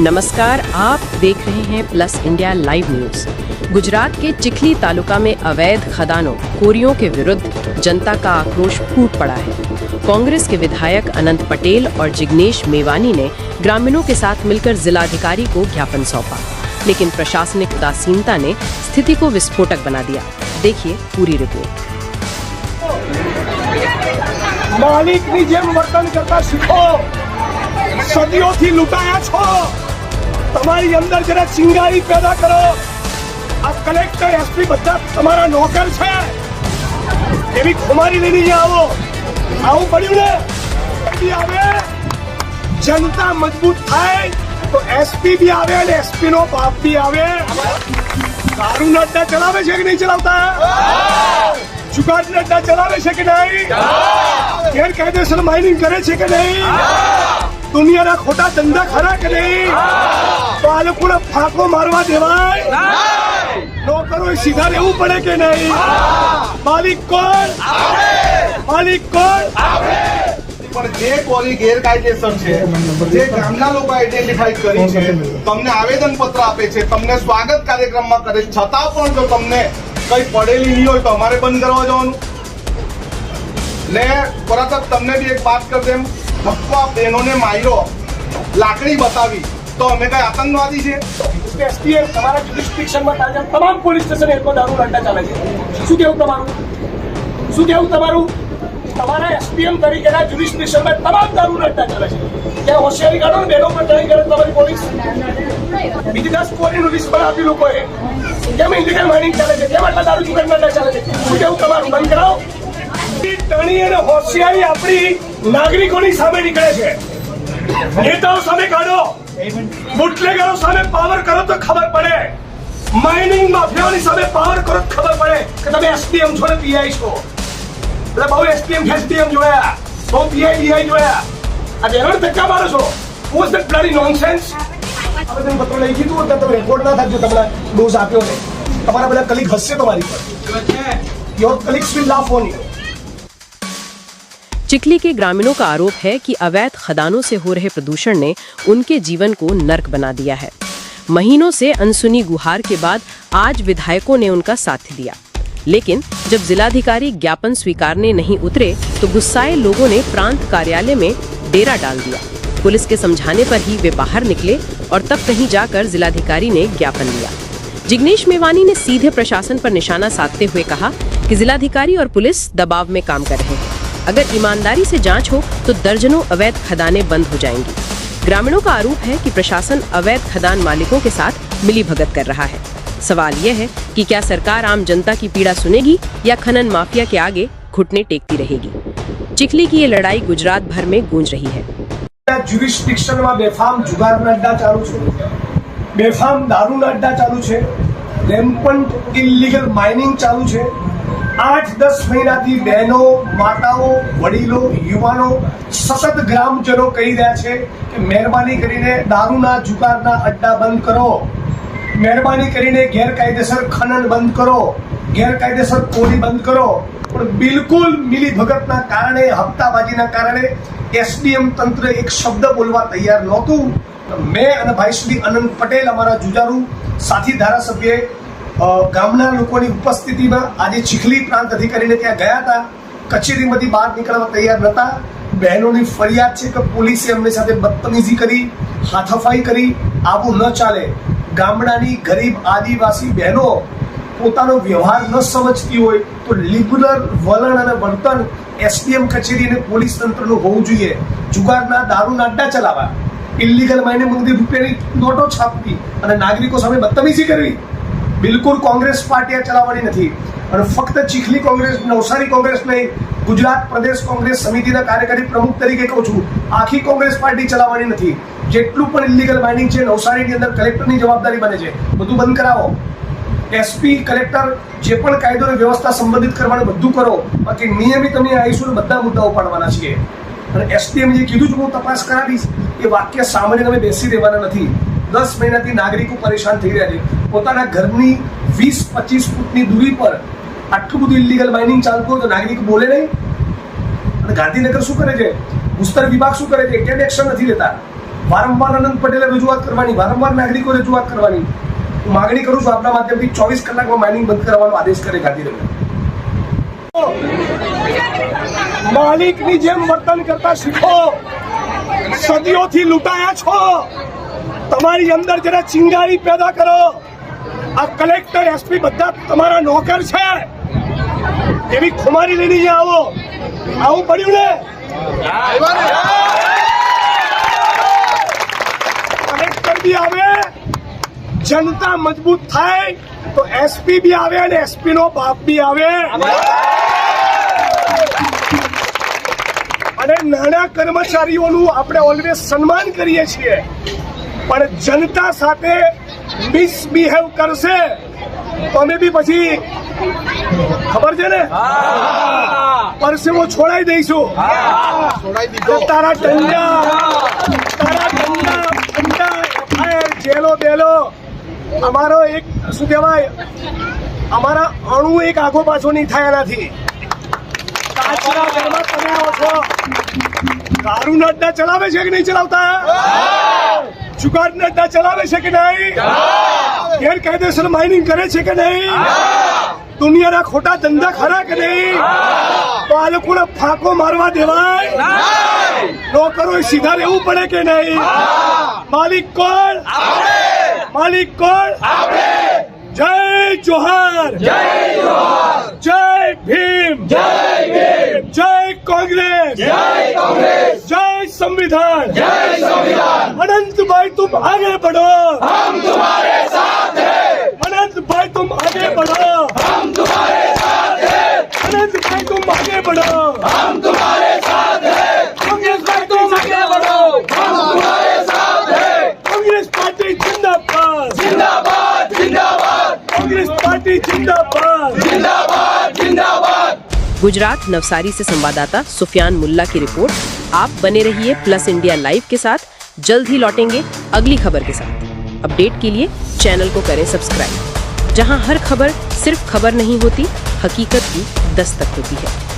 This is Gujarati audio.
नमस्कार आप देख रहे हैं plus India live news Gujarat के चिखली तालुका में अवैध खदानों कोरियों के विरुद्ध जनता का आक्रोश फूट पड़ा है कांग्रेस के विधायक अनंत पटेल और जिग्नेश मेवानी ने ग्रामीणों के साथ मिलकर जिलाधिकारी को ज्ञापन सौंपा लेकिन प्रशासनिक उदासीनता ने स्थिति को विस्फोटक बना दिया देखिए पूरी रिपोर्ट માલિકની જેમ વર્તન કરતા શીખો સદીઓથી લૂંટાયા છો તમારી અંદર જરા ચિંગારી પેદા કરો. આ કલેક્ટર એસપી બધા તમારા નોકર છે. એવી ખુમારી લઈને જે આવો. આવું પડ્યું ને આવે. જનતા મજબૂત થાય તો એસપી બી આવે અને એસપી નો બાપ બી આવે. દારૂ અડ્ડા ચલાવે છે કે નહીં ચલાવતા? જુગાડ નડ્ડા ચલાવે છે કે નહીં? ગેરકાયદેસર માઇનિંગ કરે છે કે નહીં? દુનિયાના ખોટા ધંધા ખરા કે નહીં? તો આ લોકોને ફાંકો મારવા દેવાય? નોકરો સીધા રહેવું પડે કે નહીં? માલિક કોણ? માલિક કોણ? પણ જે કોલી ગેરકાયદેસર છે જે ગામના લોકો આઈડેન્ટિફાઈ કરી છે તમને આવેદન પત્ર આપે છે તમને સ્વાગત કાર્યક્રમમાં કરે છે છતાં પણ જો તમને કઈ પડેલી નહીં હોય તો અમારે બંધ કરવા જવાનું. ને પરત તમને બી એક વાત કરી દેમ હપ્પા બહેનોને માર્યો. લાકડી બતાવી. તો અમે કઈ આતંકવાદી છે? એસપીએમ તમારા જ્યુરિસ્ડિક્શનમાં તાજા તમામ પોલીસ સ્ટેશન એટલો દારૂ અડ્ડા ચાલે છે. શું કેવું તમારું? શું કેવું તમારું? તમારા એસપીએમ તરીકેના જ્યુરિસ્ડિક્શનમાં તમામ દારૂ અડ્ડા ચાલે છે. ત્યાં હોશિયારી કાઢો ને બેનો પર ટ્રાય કરે તમારી પોલીસ? બીજી દસ કોરીનું નોટિસ પણ આપી લોકોએ. કેમ ઇન્ડિયન માઇનિંગ ચાલે છે? કેમ આટલા દારૂ ચુકાન અડ્ડા ચાલે છે? શું કેવું તમારું? બંધ કરાવો. તણી અને હોશિયારી આપણી નાગરિકોની સામે નીકળે છે. નેતાઓ સામે કાઢો. બુટલેગરો સામે પાવર કરો તો ખબર પડે. માઇનિંગ માફિયાઓની સામે પાવર કરો તો ખબર પડે કે તમે એસપીએમ છો ને પીઆઈ છો. એટલે બહુ એસપીએમ એસપીએમ જોયા. બહુ પીઆઈ પીઆઈ જોયા. આજે એનો ધક્કા મારો છો. વોઝ ધેટ બ્લડી નોનસેન્સ આવેદન પત્ર લઈ કીધું હતું તમે રેકોર્ડ ના થજો તમને ડોઝ આપ્યો ને તમારા બધા કલીગ હસશે તમારી પર. Your colleagues will laugh on you Chikhli के ग्रामीणों का आरोप है कि अवैध खदानों से हो रहे प्रदूषण ने उनके जीवन को नर्क बना दिया है। महीनों से अनसुनी गुहार के बाद आज विधायकों ने उनका साथ दिया। लेकिन जब जिलाधिकारी ज्ञापन स्वीकारने नहीं उतरे तो गुस्साए लोगों ने प्रांत कार्यालय में डेरा डाल दिया। पुलिस के समझाने पर ही वे बाहर निकले और तब कहीं जाकर जिलाधिकारी ने ज्ञापन लिया। जिग्नेश मेवानी ने सीधे प्रशासन पर निशाना साधते हुए कहा कि जिलाधिकारी और पुलिस दबाव में काम कर रहे हैं। अगर ईमानदारी से जांच हो तो दर्जनों अवैध खदानें बंद हो जाएंगी ग्रामीणों का आरोप है कि प्रशासन अवैध खदान मालिकों के साथ मिली भगत कर रहा है सवाल यह है कि क्या सरकार आम जनता की पीड़ा सुनेगी या खनन माफिया के आगे घुटने टेकती रहेगी चिखली की ये लड़ाई गुजरात भर में गूंज रही है જ્યુરિસ્ડિક્શનમાં બેફામ જુગારના અડ્ડા ચાલુ છે બેફામ દારૂના અડ્ડા ચાલુ છે રેમ્પન્ટ ઇલીગલ માઇનિંગ ચાલુ છે આઠ દસ મહિનાથી બહેનો, માતાઓ, વડીલો, યુવાનો સતત ગ્રામજનો કહી રહ્યા છે કે મહેરબાની કરીને દારૂના, જુગારના અડ્ડા બંધ કરો. મહેરબાની કરીને ગેરકાયદેસર ખનન બંધ કરો. ગેરકાયદેસર કોરી બંધ કરો. પણ બિલકુલ મિલી ભગતના કારણે, હપ્તાબાજીના કારણે એસડીએમ તંત્ર એક શબ્દ બોલવા તૈયાર નહોતું. મેં અને ભાઈ શ્રી અનંત પટેલ, અમારા જુજારુ સાથી ધારાસભ્યએ ગામના લોકોની ઉપસ્થિતિમાં આજે ચીખલી પ્રાંત અધિકારીને ત્યાં ગયા હતા. કચેરીમાંથી બહાર નીકળવા તૈયાર નહોતા બહેનોની ફરિયાદ છે કે પોલીસે અમને સાથે બદતમીજી કરી, હાથાફાઈ કરી, આવું ન ચાલે. ગામડાની ગરીબ આદિવાસી બહેનો પોતાનો વ્યવહાર ન સમજતી હોય તો લિબરલ વલણ અને વર્તન એસડીએમ કચેરી અને પોલીસ તંત્રનું હોવું જોઈએ. જુગારના દારૂના અડ્ડા ચલાવવા. ઇલીગલ માઇનિંગ રૂપિયાની નોટો છાપવી અને નાગરિકો સામે બદતમીજી કરવી. બિલકુલ કોંગ્રેસ પાર્ટી ચલાવવાની નથી. અને ફક્ત ચીખલી કોંગ્રેસ, નવસારી કોંગ્રેસ નહીં, ગુજરાત પ્રદેશ કોંગ્રેસ સમિતિના કાર્યકારી પ્રમુખ તરીકે કહું છું, આખી કોંગ્રેસ પાર્ટી ચલાવવાની નથી. જેટલું પણ ઇલીગલ માઇનિંગ છે, નવસારીની અંદર કલેક્ટરની જવાબદારી બને છે. બધું બંધ કરાવો. એસપી કલેક્ટર, જે પણ કાયદો અને વ્યવસ્થા સંબંધિત કરવાનું બધું કરો, બાકી નિયમિત અમે આવીશું બધા મુદ્દાઓ પાડવાના છીએ. અને એસપીએમ જે કીધું છે, હું તપાસ કરાવીશ, એ વાક્ય સામાન્ય તમે બેસી રહેવાના નથી. દસ મહિનાથી નાગરિકો પરેશાન થઈ રહ્યા છે. પોતાના ઘરની વીસ, પચીસ ફૂટની દૂરી પર આટલું બધું ઇલીગલ માઇનિંગ ચાલતું હોય તો નાગરિક બોલે નહીં? અને ગાંધીનગર શું કરે છે? ભૂસ્તર વિભાગ શું કરે છે? કેમ એક્શન નથી લેતા? વારંવાર અનંત પટેલે રજૂઆત કરવાની, વારંવાર નાગરિકો રજૂઆત કરવાની. હું માગણી કરું છું આપના માધ્યમથી ચોવીસ કલાકમાં માઇનિંગ બંધ કરવાનો આદેશ કરે ગાંધીનગર. માલિકની જેમ વર્તન કરતા શીખો. સદીઓથી લૂંટાયા છો. તમારી અંદર જરા ચિંગારી પેદા કરો. આ કલેક્ટર એસપી બધા તમારા નોકર છે. એવી ખુમારી લઈને આવો. આવું પડ્યું ને? કલેક્ટર બી આવે, જનતા મજબૂત થાય, તો એસપી બી આવે અને એસપી નો બાપ બી આવે. અને નાના કર્મચારીઓનું આપણે ઓલવેઝ સન્માન કરીએ છીએ. પણ જનતા સાથે મિસબિહેવ કરશે, તો અમે બી પછી ખબર છે ને? પરસેવો છોડાઈ દઈશું. તારા દંડા તારા દંડા દંડા એફઆઈઆર જેલો બેલો. અમારો એક, શું કહેવાય, અમારા અણુ એક આગો પાછો નહીં થાય એનાથી. કાચના ઘરમાં તમે આવો છો. દારૂ અડ્ડા ચલાવે છે કે નહીં ચલાવતા? જુગારના અડ્ડા ચલાવે છે કે નહીં? ગેરકાયદેસર માઇનિંગ કરે છે કે નહીં? દુનિયાના ખોટા ધંધા ખરા કે નહીં? તો આ લોકોને ફાંકો મારવા દેવાય? નોકરો સીધા રહેવું પડે કે નહીં? માલિક કોણ? માલિક કોણ? જય જોહાર! જય જય ભીમ! જય कांग्रेस जय कांग्रेस जय संविधान जय संविधान अनंत भाई तुम आगे बढ़ो हम तुम्हारे साथ हैं अनंत भाई तुम आगे बढ़ो हम तुम्हारे साथ हैं अनंत भाई तुम आगे बढ़ो हम तुम्हारे साथ हैं कांग्रेस भाई तुम आगे बढ़ो हम तुम्हारे साथ हैं कांग्रेस पार्टी जिंदाबाद जिंदाबाद जिंदाबाद कांग्रेस पार्टी जिंदाबाद जिंदाबाद गुजरात नवसारी से संवाददाता सुफियान मुल्ला की रिपोर्ट। आप बने रहिए प्लस इंडिया लाइव के साथ। जल्द ही लौटेंगे अगली खबर के साथ। अपडेट के लिए चैनल को करें सब्सक्राइब। जहाँ हर खबर सिर्फ़ खबर नहीं होती, हकीकत की दस्तक होती है।